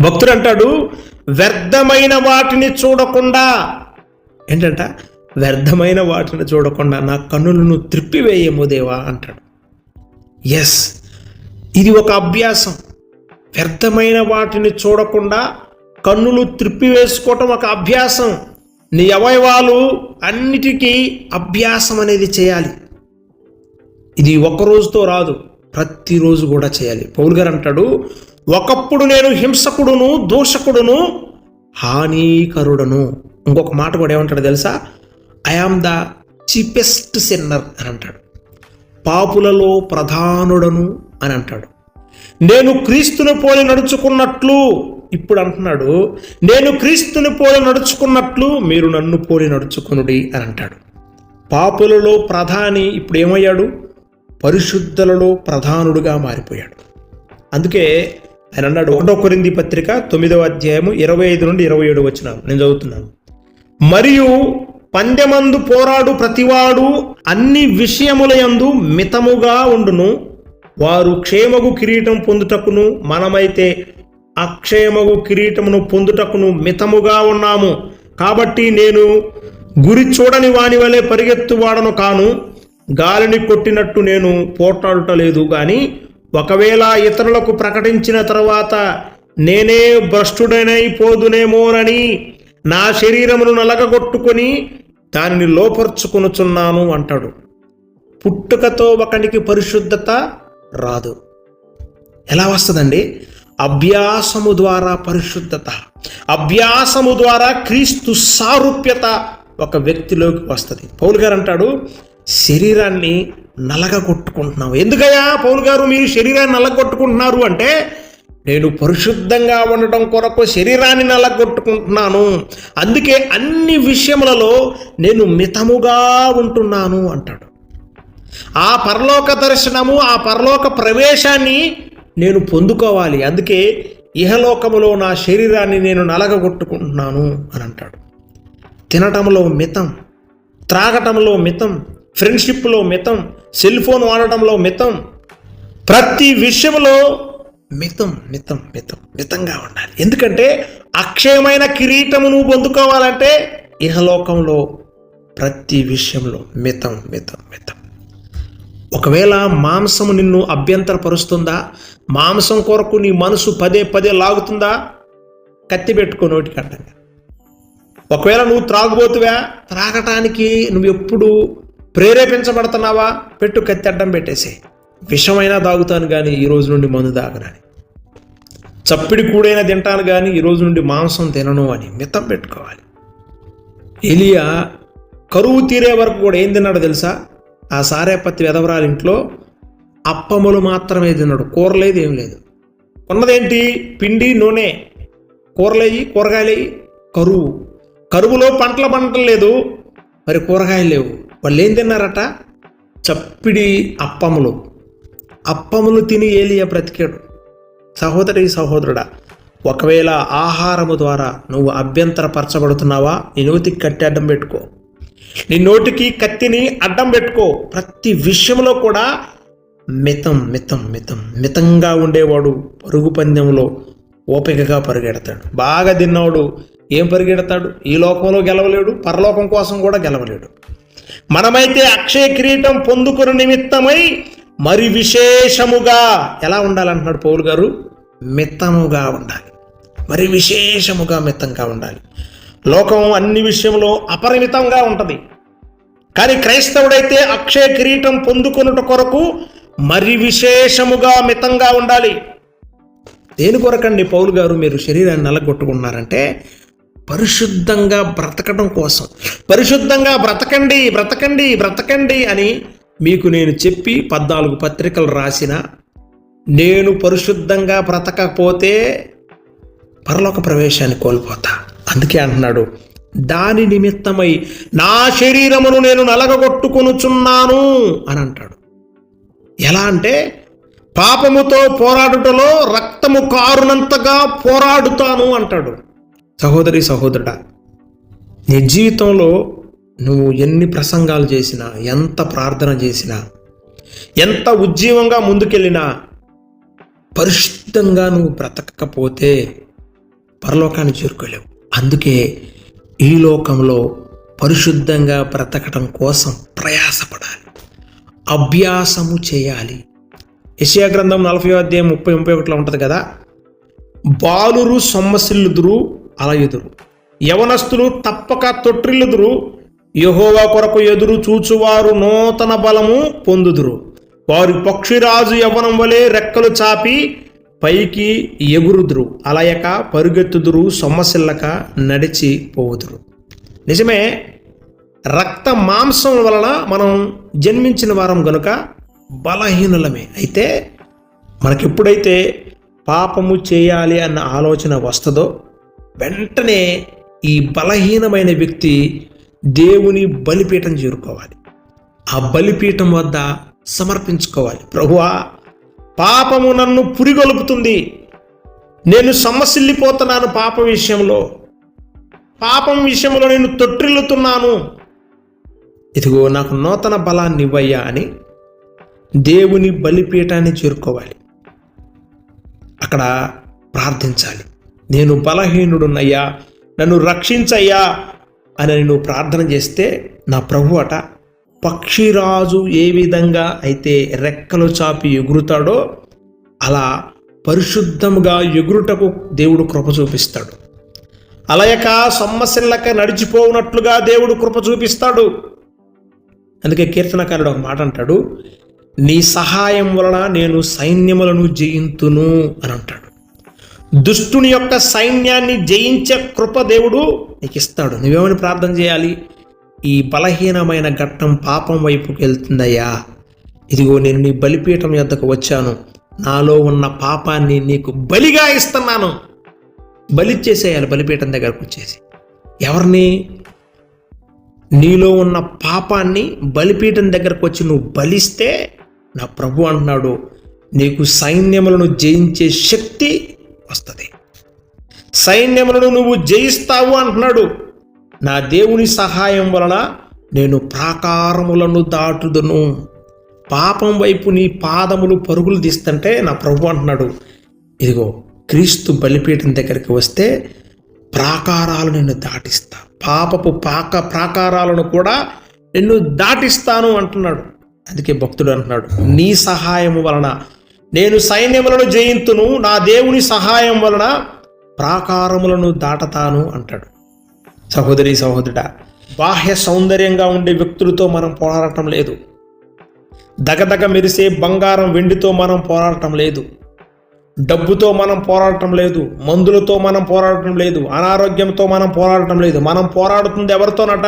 భక్తుడు అంటాడు వ్యర్థమైన వాటిని చూడకుండా. ఏంటంట? వ్యర్థమైన వాటిని చూడకుండా నా కన్నులను త్రిప్పివేయము దేవా అంటాడు. ఎస్ ఇది ఒక అభ్యాసం. వ్యర్థమైన వాటిని చూడకుండా కన్నులు త్రిప్పివేసుకోవటం ఒక అభ్యాసం. నీ అవయవాలు అన్నిటికీ అభ్యాసం అనేది చేయాలి. ఇది ఒక్క రోజుతో రాదు. ప్రతిరోజు కూడా చేయాలి. పౌల్ గారు అంటాడు ఒకప్పుడు నేను హింసకుడును దోషకుడును హానికరుడను. ఇంకొక మాట కూడా ఏమంటాడు తెలుసా? I am the chiefest sinner అని అంటాడు. పాపులలో ప్రధానుడను అని అంటాడు. నేను క్రీస్తుని పోలి నడుచుకున్నట్లు ఇప్పుడు అంటున్నాడు. నేను క్రీస్తుని పోలి నడుచుకున్నట్లు మీరు నన్ను పోలి నడుచుకునుడి అని అంటాడు. పాపులలో ప్రధాని ఇప్పుడు ఏమయ్యాడు? పరిశుద్ధులలో ప్రధానుడుగా మారిపోయాడు. అందుకే ఆయన అన్నాడు ఒకటో కొరింది పత్రిక తొమ్మిదవ అధ్యాయము ఇరవై ఐదు నుండి ఇరవై ఏడు వచ్చిన నేను చదువుతున్నాను. మరియు పందెమందు పోరాడు ప్రతివాడు అన్ని విషయములయందు మితముగా ఉండును. వారు క్షేమగు కిరీటం పొందుటకును మనమైతే అక్షేమగు కిరీటమును పొందుటకును మితముగా ఉన్నాము. కాబట్టి నేను గురి చూడని వాని వలె పరిగెత్తువాడను కాను. గాలిని కొట్టినట్టు నేను పోట్లాడుట లేదు కానీ ఒకవేళ ఇతరులకు ప్రకటించిన తర్వాత నేనే భ్రష్టుడనైపోదునేమోనని నా శరీరమును నలగగొట్టుకొని దానిని లోపరుచుకొనుచున్నాను అంటాడు. పుట్టుకతో ఒకనికి పరిశుద్ధత రాదు. ఎలా వస్తుందండి? అభ్యాసము ద్వారా పరిశుద్ధత అభ్యాసము ద్వారా క్రీస్తు సారూప్యత ఒక వ్యక్తిలోకి వస్తుంది. పౌల్ గారు అంటాడు శరీరాన్ని నలగగొట్టుకుంటున్నావు. ఎందుకయ్యా? పౌలు గారు మీరు శరీరాన్ని నలగొట్టుకుంటున్నారు అంటే నేను పరిశుద్ధంగా ఉండటం కొరకు శరీరాన్ని నలగొట్టుకుంటున్నాను అందుకే అన్ని విషయములలో నేను మితముగా ఉంటున్నాను అంటాడు. ఆ పరలోక దర్శనము ఆ పరలోక ప్రవేశాన్ని నేను పొందుకోవాలి. అందుకే ఇహలోకములో నా శరీరాన్ని నేను నలగగొట్టుకుంటున్నాను అని అంటాడు. తినటంలో మితం త్రాగటంలో మితం ఫ్రెండ్షిప్లో మితం సెల్ ఫోన్ వాడటంలో మితం. ప్రతి విషయంలో మితం మితం మితం మితంగా ఉండాలి. ఎందుకంటే అక్షయమైన కిరీటము నువ్వు పొందుకోవాలంటే ఇహలోకంలో ప్రతి విషయంలో మితం మితం మితం. ఒకవేళ మాంసము నిన్ను అభ్యంతరపరుస్తుందా? మాంసం కొరకు నీ మనసు పదే పదే లాగుతుందా? కత్తి పెట్టుకో నోటికి అడ్డంగా. ఒకవేళ నువ్వు త్రాగుబోతువా? త్రాగటానికి నువ్వు ఎప్పుడు ప్రేరేపించబడుతున్నావా? పెట్టు కత్తి అడ్డం పెట్టేసి. విషమైనా తాగుతాను కానీ ఈ రోజు నుండి మందు తాగనని. చప్పిడి కూడైనా తింటాను కానీ ఈ రోజు నుండి మాంసం తినను అని మితం పెట్టుకోవాలి. ఎలియా కరువు తీరే వరకు కూడా ఏం తిన్నాడు తెలుసా? ఆ సారేపత్తి వెదవరాలి ఇంట్లో అప్పములు మాత్రమే తిన్నాడు. కూరలేదు ఏం లేదు. ఉన్నదేంటి? పిండి నూనె. కూరలేయి కూరగాయలేయి. కరువు. కరువులో పంటల పంటలు లేదు. మరి కూరగాయలు లేవు. వాళ్ళు ఏం తిన్నారట? చప్పిడి అప్పములు. అప్పములు తిని ఏలియా బ్రతికాడు. సహోదరి సహోదరుడా ఒకవేళ ఆహారము ద్వారా నువ్వు అభ్యంతరపరచబడుతున్నావా? నీ నోటికి కట్టి అడ్డం పెట్టుకో. నీ నోటికి కత్తిని అడ్డం పెట్టుకో. ప్రతి విషయంలో కూడా మితం మితం మితం మితంగా ఉండేవాడు పరుగు పందెంలో ఓపికగా పరిగెడతాడు. బాగా తిన్నవాడు ఏం పరిగెడతాడు? ఈ లోకంలో గెలవలేడు పరలోకం కోసం కూడా గెలవలేడు. మనమైతే అక్షయ కిరీటం పొందుకున్న నిమిత్తమై మరి విశేషముగా ఎలా ఉండాలంటున్నాడు పౌలు గారు? మిత్తముగా ఉండాలి. మరి విశేషముగా మిత్తంగా ఉండాలి. లోకం అన్ని విషయంలో అపరిమితంగా ఉంటుంది. కానీ క్రైస్తవుడైతే అక్షయ కిరీటం పొందుకొనుట కొరకు మరి విశేషముగా మితంగా ఉండాలి. దేని కొరకండి పౌలు గారు మీరు శరీరాన్ని నలగొట్టుకున్నారంటే పరిశుద్ధంగా బ్రతకడం కోసం. పరిశుద్ధంగా బ్రతకండి బ్రతకండి బ్రతకండి అని మీకు నేను చెప్పి పద్నాలుగు పత్రికలు రాసిన నేను పరిశుద్ధంగా బ్రతకపోతే పరలోక ప్రవేశాన్ని కోల్పోతా. అందుకే అంటున్నాడు దాని నిమిత్తమై నా శరీరమును నేను నలగగొట్టుకొనుచున్నాను అని అంటాడు. ఎలా అంటే పాపముతో పోరాడుటలో రక్తము కారునంతగా పోరాడుతాను అంటాడు. సహోదరి సహోదరుడా నీ జీవితంలో నువ్వు ఎన్ని ప్రసంగాలు చేసినా ఎంత ప్రార్థన చేసినా ఎంత ఉజ్జీవంగా ముందుకెళ్ళినా పరిశుద్ధంగా నువ్వు బ్రతకకపోతే పరలోకాన్ని చేరుకోలేవు. అందుకే ఈ లోకంలో పరిశుద్ధంగా బ్రతకటం కోసం ప్రయాసపడాలి. అభ్యాసము చేయాలి. యెషయా గ్రంథం నలభై అధ్యాయం ముప్పై ముప్పై ఒకటిలో ఉంటుంది కదా బాలురు సొమ్మసిల్లుదురు అలయుదురు. యవనస్తులు తప్పక తొట్టిల్లుదురు యహోవా కొరకు ఎదురు చూచువారు నూతన బలము పొందుదురు. వారి పక్షిరాజు యవనం వలె రెక్కలు చాపి పైకి ఎగురుదురు. అలయక పరుగెత్తుదురు సొమ్మసిల్లక నడిచి పోవుదురు. నిజమే రక్త మాంసం వలన మనం జన్మించిన వారం గనుక బలహీనులమే. అయితే మనకెప్పుడైతే పాపము చేయాలి అన్న ఆలోచన వస్తుందో వెంటనే ఈ బలహీనమైన వ్యక్తి దేవుని బలిపీఠం చేరుకోవాలి. ఆ బలిపీఠం వద్ద సమర్పించుకోవాలి. ప్రభువా పాపము నన్ను పురిగొలుపుతుంది. నేను సమస్యల్లిపోతున్నాను పాప విషయంలో. పాపం విషయంలో నేను తొట్టిల్లుతున్నాను. ఇదిగో నాకు నూతన బలాన్ని ఇవ్వయ్యా అని దేవుని బలిపీఠాన్ని చేరుకోవాలి. అక్కడ ప్రార్థించాలి. నేను బలహీనుడున్నయ్యా నన్ను రక్షించయ్యా అని నువ్వు ప్రార్థన చేస్తే నా ప్రభు అట పక్షిరాజు ఏ విధంగా అయితే రెక్కలు చాపి ఎగురుతాడో అలా పరిశుద్ధముగా ఎగురుటకు దేవుడు కృప చూపిస్తాడు. అలయక సొమ్మసిల్లక నడిచిపోవునట్లుగా దేవుడు కృప చూపిస్తాడు. అందుకే కీర్తనకారుడు ఒక మాట అంటాడు నీ సహాయం వలన నేను సైన్యములను జయింతును అని అంటాడు. దుష్టుని యొక్క సైన్యాన్ని జయించే కృప దేవుడు నీకు ఇస్తాడు నువ్వేమని ప్రార్థన చేయాలి? ఈ బలహీనమైన ఘట్టం పాపం వైపుకి వెళ్తుందయ్యా. ఇదిగో నేను నీ బలిపీఠం యొద్దకు వచ్చాను. నాలో ఉన్న పాపాన్ని నీకు బలిగా ఇస్తున్నాను. బలిచ్చేసేయాలి బలిపీఠం దగ్గరకు వచ్చేసి. ఎవరిని? నీలో ఉన్న పాపాన్ని బలిపీఠం దగ్గరకు వచ్చి నువ్వు బలిస్తే నా ప్రభు అంటున్నాడు నీకు సైన్యములను జయించే శక్తి వస్తుంది. సైన్యములను నువ్వు జయిస్తావు అంటున్నాడు. నా దేవుని సహాయం వలన నేను ప్రాకారములను దాటుదును. పాపం వైపు నీ పాదములు పరుగులు తీస్తుంటే నా ప్రభు అంటున్నాడు. ఇదిగో క్రీస్తు బలిపీఠం దగ్గరికి వస్తే ప్రాకారాలు నిన్ను దాటిస్తా. పాపపు పాక ప్రాకారాలను కూడా నిన్ను దాటిస్తాను అంటున్నాడు. అందుకే భక్తుడు అంటున్నాడు నీ సహాయము వలన నేను సైన్యములను జయింతును నా దేవుని సహాయం వలన ప్రాకారములను దాటతాను అంటాడు. సహోదరి సహోదరుడ బాహ్య సౌందర్యంగా ఉండే వ్యక్తులతో మనం పోరాడటం లేదు. దగదగ మెరిసే బంగారం వెండితో మనం పోరాడటం లేదు. డబ్బుతో మనం పోరాడటం లేదు. మందులతో మనం పోరాడటం లేదు. అనారోగ్యంతో మనం పోరాడటం లేదు. మనం పోరాడుతుంది ఎవరితోనట?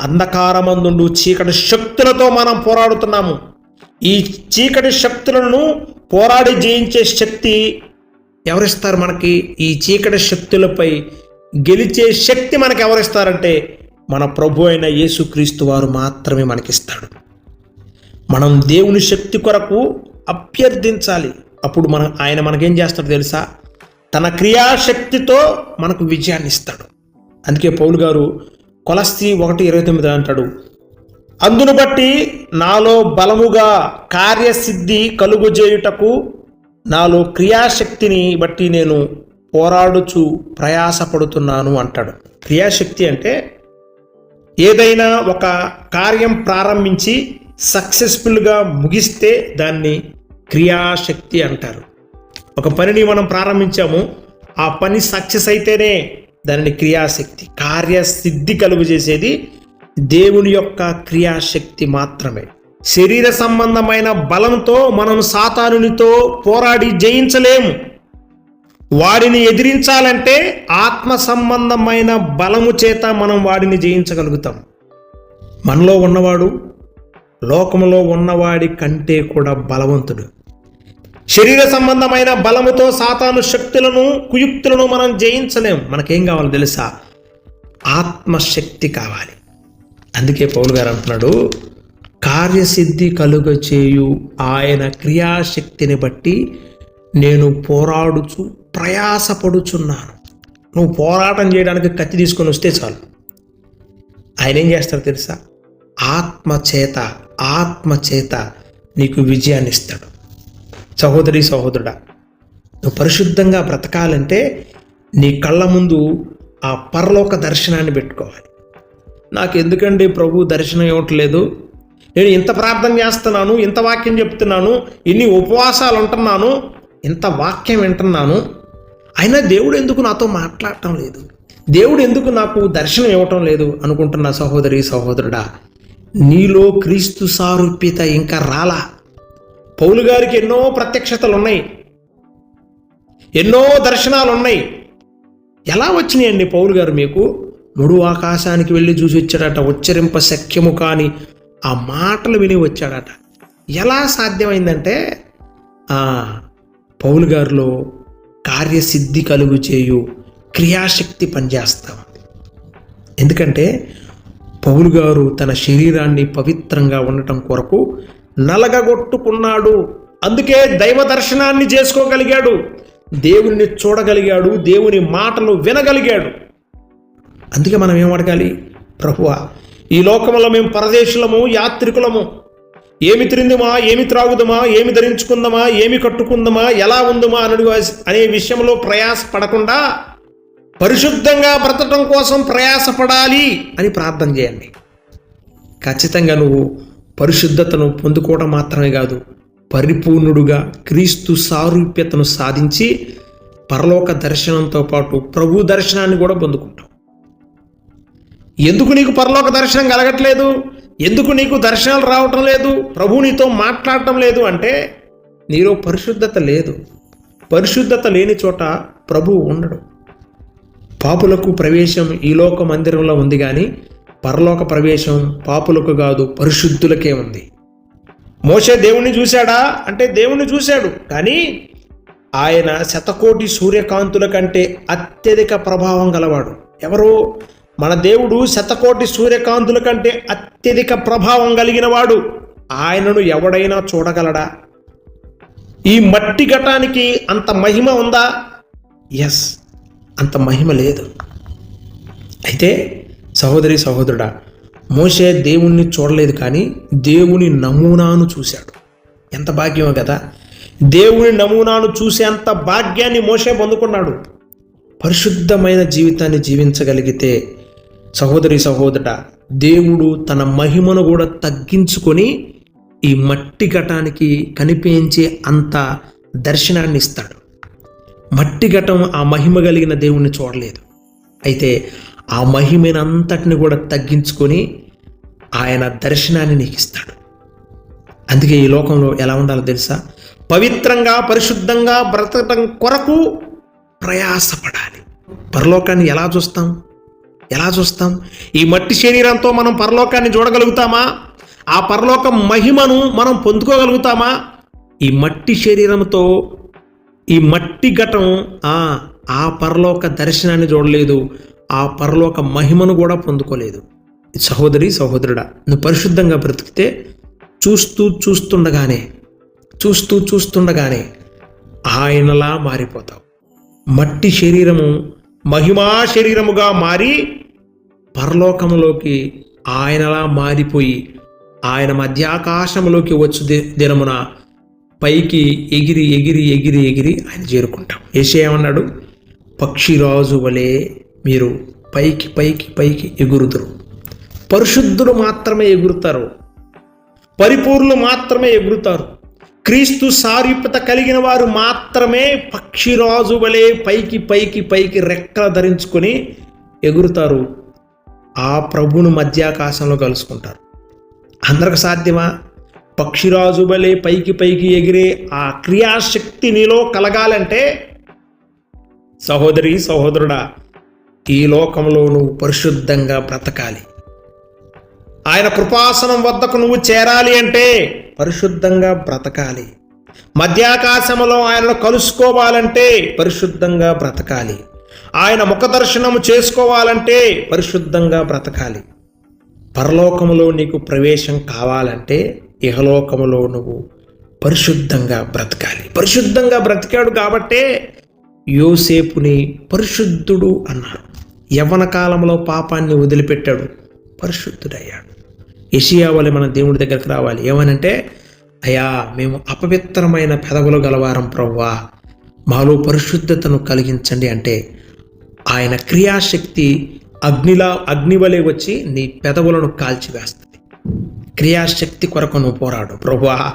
అంధకారమందుండు చీకటి శక్తులతో మనం పోరాడుతున్నాము. ఈ చీకటి శక్తులను పోరాడి జయించే శక్తి ఎవరిస్తారు మనకి? ఈ చీకటి శక్తులపై గెలిచే శక్తి మనకి ఎవరిస్తారంటే మన ప్రభు అయిన యేసుక్రీస్తు వారు మాత్రమే మనకిస్తాడు. మనం దేవుని శక్తి కొరకు అభ్యర్థించాలి. అప్పుడు మన ఆయన మనకేం చేస్తాడు తెలుసా? తన క్రియాశక్తితో మనకు విజయాన్ని ఇస్తాడు అందుకే పౌలు గారు కొలస్తి ఒకటి ఇరవై తొమ్మిది అంటాడు అందును బట్టి నాలో బలముగా కార్యసిద్ధి కలుగుజేయుటకు నాలో క్రియాశక్తిని బట్టి నేను పోరాడుచు ప్రయాసపడుతున్నాను అంటాడు. క్రియాశక్తి అంటే ఏదైనా ఒక కార్యం ప్రారంభించి సక్సెస్ఫుల్గా ముగిస్తే దాన్ని క్రియాశక్తి అంటారు. ఒక పనిని మనం ప్రారంభించాము ఆ పని సక్సెస్ అయితేనే దానిని క్రియాశక్తి కార్యసిద్ధి కలుగు చేసేది దేవుని యొక్క క్రియాశక్తి మాత్రమే. శరీర సంబంధమైన బలంతో మనం సాతానునితో పోరాడి జయించలేము. వాడిని ఎదిరించాలంటే ఆత్మ సంబంధమైన బలము చేత మనం వాడిని జయించగలుగుతాం. మనలో ఉన్నవాడు లోకంలో ఉన్నవాడి కంటే కూడా బలవంతుడు. శరీర సంబంధమైన బలముతో సాతాను శక్తులను కుయుక్తులను మనం జయించలేం. మనకేం కావాలి తెలుసా? ఆత్మశక్తి కావాలి. అందుకే పౌలు గారు అంటున్నాడు కార్యసిద్ధి కలుగ చేయు ఆయన క్రియాశక్తిని బట్టి నేను పోరాడుచు ప్రయాసపడుచున్నాను. నువ్వు పోరాటం చేయడానికి కత్తి తీసుకొని వస్తే చాలు. ఆయన ఏం చేస్తాడు తెలుసా? ఆత్మ చేత ఆత్మ చేత నీకు విజయాన్ని ఇస్తాడు. సహోదరి సహోదరుడా నువ్వు పరిశుద్ధంగా బ్రతకాలంటే నీ కళ్ళ ముందు ఆ పరలోక దర్శనాన్ని పెట్టుకోవాలి. నాకు ఎందుకండి ప్రభు దర్శనం ఇవ్వట్లేదు? నేను ఇంత ప్రార్థన చేస్తున్నాను ఇంత వాక్యం చెప్తున్నాను ఇన్ని ఉపవాసాలు ఉంటున్నాను ఇంత వాక్యం వింటున్నాను. అయినా దేవుడు ఎందుకు నాతో మాట్లాడటం లేదు? దేవుడు ఎందుకు నాకు దర్శనం ఇవ్వటం లేదు అనుకుంటున్న సహోదరి సహోదరుడా? నీలో క్రీస్తు సారూప్యత ఇంకా రాలా? పౌలు గారికి ఎన్నో ప్రత్యక్షతలు ఉన్నాయి ఎన్నో దర్శనాలు ఉన్నాయి ఎలా వచ్చినాయండి పౌలు గారు మీకు? మూడు ఆకాశానికి వెళ్ళి చూసి వచ్చాడట. ఉచ్చరింప శక్యము కాని ఆ మాటలు విని వచ్చాడట. ఎలా సాధ్యమైందంటే ఆ, పౌలు గారిలో కార్యసిద్ధి కలుగు చేయు క్రియాశక్తి పనిచేస్తా. ఉంది ఎందుకంటే పౌలు గారు తన శరీరాన్ని పవిత్రంగా ఉండటం కొరకు నలగగొట్టుకున్నాడు. అందుకే దైవ దర్శనాన్ని చేసుకోగలిగాడు. దేవుణ్ణి చూడగలిగాడు. దేవుని మాటలు వినగలిగాడు. అందుకే మనం ఏం అడగాలి? ప్రభువా ఈ లోకంలో మేము పరదేశులము యాత్రికులము. ఏమి తిరిందుమా? ఏమి త్రాగుదమా? ఏమి ధరించుకుందామా? ఏమి కట్టుకుందామా? ఎలా ఉందమా? అని అనే విషయంలో ప్రయాస పడకుండా పరిశుద్ధంగా బ్రతటం కోసం ప్రయాసపడాలి అని ప్రార్థన చేయండి. ఖచ్చితంగా నువ్వు పరిశుద్ధతను పొందుకోవడం మాత్రమే కాదు పరిపూర్ణుడుగా క్రీస్తు సారూప్యతను సాధించి పరలోక దర్శనంతో పాటు ప్రభు దర్శనాన్ని కూడా పొందుకుంటావు. ఎందుకు నీకు పరలోక దర్శనం కలగట్లేదు? ఎందుకు నీకు దర్శనాలు రావటం లేదు? ప్రభు నీతో మాట్లాడటం లేదు అంటే నీలో పరిశుద్ధత లేదు. పరిశుద్ధత లేని చోట ప్రభు ఉండడు. పాపులకు ప్రవేశం ఈ లోక మందిరంలో ఉంది కానీ పరలోక ప్రవేశం పాపులకు కాదు పరిశుద్ధులకే ఉంది. మోసే దేవుణ్ణి చూశాడా? అంటే దేవుణ్ణి చూశాడు. కానీ ఆయన శతకోటి సూర్యకాంతుల కంటే అత్యధిక ప్రభావం గలవాడు. ఎవరో? మన దేవుడు శతకోటి సూర్యకాంతుల కంటే అత్యధిక ప్రభావం కలిగినవాడు ఆయనను ఎవడైనా చూడగలడా? ఈ మట్టి ఘటానికి అంత మహిమ ఉందా? ఎస్ అంత మహిమ లేదు. అయితే సహోదరి సహోదరుడా మోషే దేవుణ్ణి చూడలేదు కానీ దేవుని నమూనాను చూశాడు. ఎంత భాగ్యమో కదా. దేవుని నమూనాను చూసేంత భాగ్యాన్ని మోషే పొందుకున్నాడు. పరిశుద్ధమైన జీవితాన్ని జీవించగలిగితే సహోదరి సహోదర దేవుడు తన మహిమను కూడా తగ్గించుకొని ఈ మట్టి ఘటానికి కనిపించే అంత దర్శనాన్ని ఇస్తాడు. మట్టి ఘటం ఆ మహిమ కలిగిన దేవుణ్ణి చూడలేదు. అయితే ఆ మహిమనంతటిని కూడా తగ్గించుకొని ఆయన దర్శనాన్ని నీకు ఇస్తాడు. అందుకే ఈ లోకంలో ఎలా ఉండాలో తెలుసా? పవిత్రంగా పరిశుద్ధంగా బ్రతకటం కొరకు ప్రయాసపడాలి. పరలోకాన్ని ఎలా చూస్తాం? ఎలా చూస్తాం? ఈ మట్టి శరీరంతో మనం పరలోకాన్ని చూడగలుగుతామా? ఆ పరలోక మహిమను మనం పొందుకోగలుగుతామా? ఈ మట్టి శరీరంతో ఈ మట్టి ఘటం ఆ పరలోక దర్శనాన్ని చూడలేదు. ఆ పరలోక మహిమను కూడా పొందుకోలేదు. సహోదరి సహోదరుడా నువ్వు పరిశుద్ధంగా బ్రతికితే చూస్తూ చూస్తుండగానే చూస్తూ చూస్తుండగానే ఆయనలా మారిపోతావు. మట్టి శరీరము మహిమా శరీరముగా మారి పరలోకములోకి ఆయనలా మారిపోయి ఆయన మధ్యాకాశంలోకి వచ్చు దినమున పైకి ఎగిరి ఎగిరి ఎగిరి ఎగిరి ఆయన చేరుకుంటాం. ఏసే ఏమన్నాడు? పక్షిరాజు వలె మీరు పైకి పైకి పైకి ఎగురుదురు. పరిశుద్ధులు మాత్రమే ఎగురుతారు. పరిపూర్ణులు మాత్రమే ఎగురుతారు. క్రీస్తు సారూప్యత కలిగిన వారు మాత్రమే పక్షిరాజు వలె పైకి పైకి పైకి రెక్కలు ధరించుకొని ఎగురుతారు. ఆ ప్రభును మధ్యాకాశంలో కలుసుకుంటారు. అందరికి సాధ్యమా? పక్షిరాజు బలే పైకి పైకి ఎగిరే ఆ క్రియాశక్తి నీలో కలగాలంటే సహోదరి సహోదరుడా ఈ లోకంలో నువ్వు పరిశుద్ధంగా బ్రతకాలి. ఆయన కృపాసనం వద్దకు నువ్వు చేరాలి అంటే పరిశుద్ధంగా బ్రతకాలి. మధ్యాకాశంలో ఆయనను కలుసుకోవాలంటే పరిశుద్ధంగా బ్రతకాలి. ఆయన ముఖదర్శనము చేసుకోవాలంటే పరిశుద్ధంగా బ్రతకాలి. పరలోకములో నీకు ప్రవేశం కావాలంటే ఇహలోకములో నువ్వు పరిశుద్ధంగా బ్రతకాలి. పరిశుద్ధంగా బ్రతికాడు కాబట్టే యోసేపుని పరిశుద్ధుడు అన్నారు. యవ్వన కాలంలో పాపాన్ని వదిలిపెట్టాడు. పరిశుద్ధుడయ్యాడు. యషియా మన దేవుడి దగ్గరకు రావాలి. ఏమనంటే అయ్యా మేము అపవిత్రమైన పెదవులు గలవారం ప్రవ్వా. మాలో పరిశుద్ధతను కలిగించండి అంటే ఆయన క్రియాశక్తి అగ్నిలా అగ్నివలే వచ్చి నీ పెదవులను కాల్చివేస్తుంది. క్రియాశక్తి కొరకు నువ్వు పోరాడు. ప్రభువా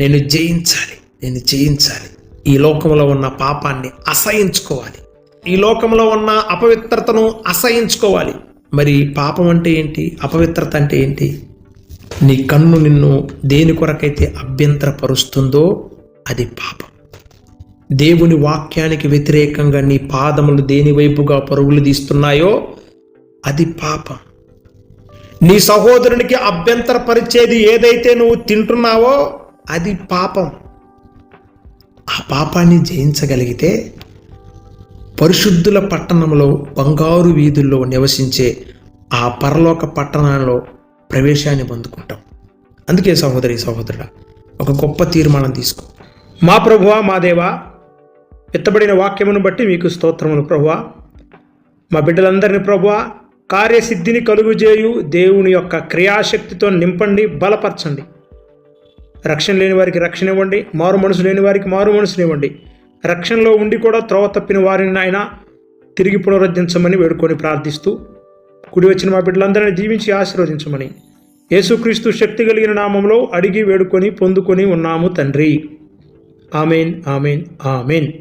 నేను జయించాలి. నేను జయించాలి. ఈ లోకంలో ఉన్న పాపాన్ని అసహించుకోవాలి. ఈ లోకంలో ఉన్న అపవిత్రతను అసహించుకోవాలి. మరి పాపం అంటే ఏంటి? అపవిత్రత అంటే ఏంటి? నీ కన్ను నిన్ను దేని కొరకైతే అభ్యంతరపరుస్తుందో అది పాపం. దేవుని వాక్యానికి వ్యతిరేకంగా నీ పాదములు దేని వైపుగా పరుగులు తీస్తున్నాయో అది పాపం. నీ సహోదరునికి అభ్యంతరపరిచేది ఏదైతే నువ్వు తింటున్నావో అది పాపం. ఆ పాపాన్ని జయించగలిగితే పరిశుద్ధుల పట్టణంలో బంగారు వీధుల్లో నివసించే ఆ పరలోక పట్టణంలో ప్రవేశాన్ని పొందుకుంటాం. అందుకే సహోదరి సహోదరుడా ఒక గొప్ప తీర్మానం తీసుకో. మా ప్రభువా మా దేవా ఎత్తబడిన వాక్యమును బట్టి మీకు స్తోత్రములు ప్రభువా. మా బిడ్డలందరినీ ప్రభువా కార్యసిద్ధిని కలుగుజేయు దేవుని యొక్క క్రియాశక్తితో నింపండి బలపరచండి. రక్షణ లేని వారికి రక్షణ ఇవ్వండి మారు మనసు లేని వారికి మారు మనసునివ్వండి రక్షణలో ఉండి కూడా త్రోవ తప్పిన వారిని ఆయన తిరిగి పునరుద్ధరించమని వేడుకొని ప్రార్థిస్తూ కుడి వచ్చిన మా బిడ్డలందరినీ జీవించి ఆశీర్వదించమని. యేసుక్రీస్తు శక్తి కలిగిన నామంలో అడిగి వేడుకొని పొందుకొని ఉన్నాము తండ్రి. Amen amen amen.